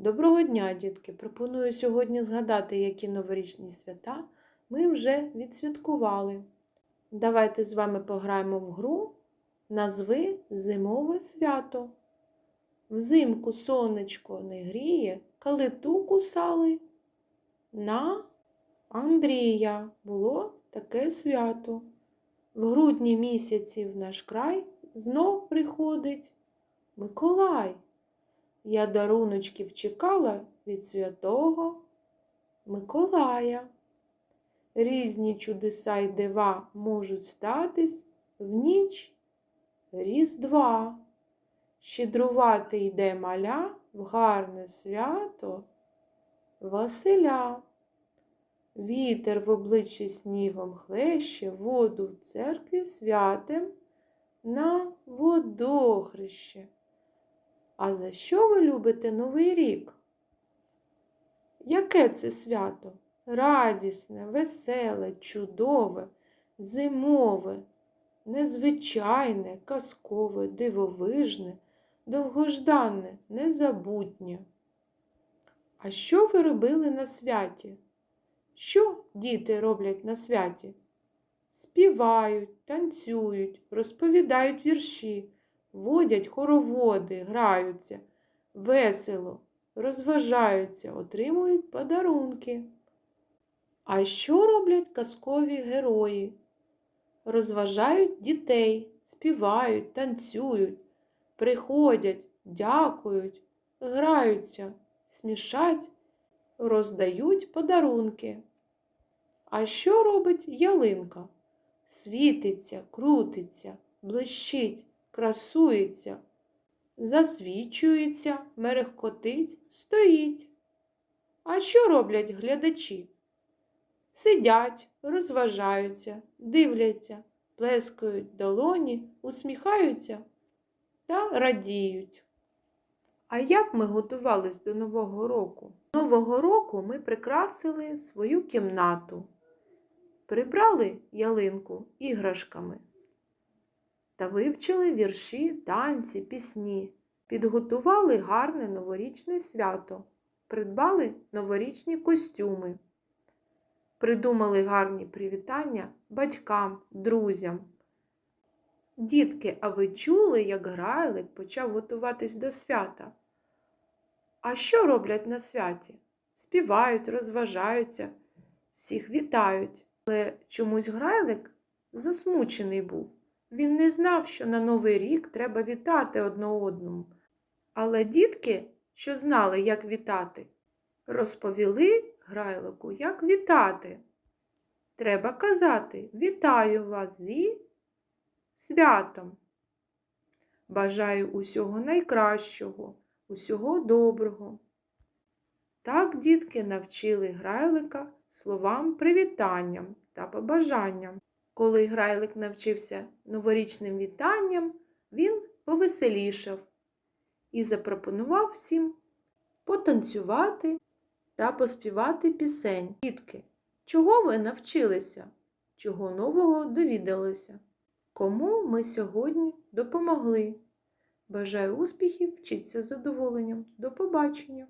Доброго дня, дітки! Пропоную сьогодні згадати, які новорічні свята ми вже відсвяткували. Давайте з вами пограємо в гру Назви зимове свято. Взимку сонечко не гріє, калиту кусали. На Андрія було таке свято. В грудні місяці в наш край знов приходить Миколай. Я даруночків чекала від святого Миколая. Різні чудеса й дива можуть статись в ніч Різдва. Щедрувати йде маля в гарне свято Василя. Вітер в обличчі снігом хлеще, воду в церкві святим на водохреще. А за що ви любите Новий рік? Яке це свято? Радісне, веселе, чудове, зимове, незвичайне, казкове, дивовижне, довгожданне, незабутнє. А що ви робили на святі? Що діти роблять на святі? Співають, танцюють, розповідають вірші водять хороводи, граються, весело, розважаються, отримують подарунки. А що роблять казкові герої? Розважають дітей, співають, танцюють, приходять, дякують, граються, смішать, роздають подарунки. А що робить ялинка? Світиться, крутиться, блищить красується, засвічується, мерехкотить, стоїть. А що роблять глядачі? Сидять, розважаються, дивляться, плескають долоні, усміхаються та радіють. А як ми готувались до Нового року? Нового року ми прикрасили свою кімнату, прибрали ялинку іграшками та вивчили вірші, танці, пісні, підготували гарне новорічне свято, придбали новорічні костюми, придумали гарні привітання батькам, друзям. Дітки, а ви чули, як Грайлик почав готуватись до свята? А що роблять на святі? Співають, розважаються, всіх вітають. Але чомусь Грайлик засмучений був. Він не знав, що на Новий рік треба вітати одне одному. Але дітки, що знали, як вітати, розповіли грайлику, як вітати. Треба казати Вітаю вас зі святом. Бажаю усього найкращого, усього доброго. Так дітки навчили грайлика словам привітанням та побажанням. Коли грайлик навчився новорічним вітанням, він повеселішав і запропонував всім потанцювати та поспівати пісень. Дітки, чого ви навчилися? Чого нового довідалися? Кому ми сьогодні допомогли? Бажаю успіхів, вчіться з задоволенням. До побачення!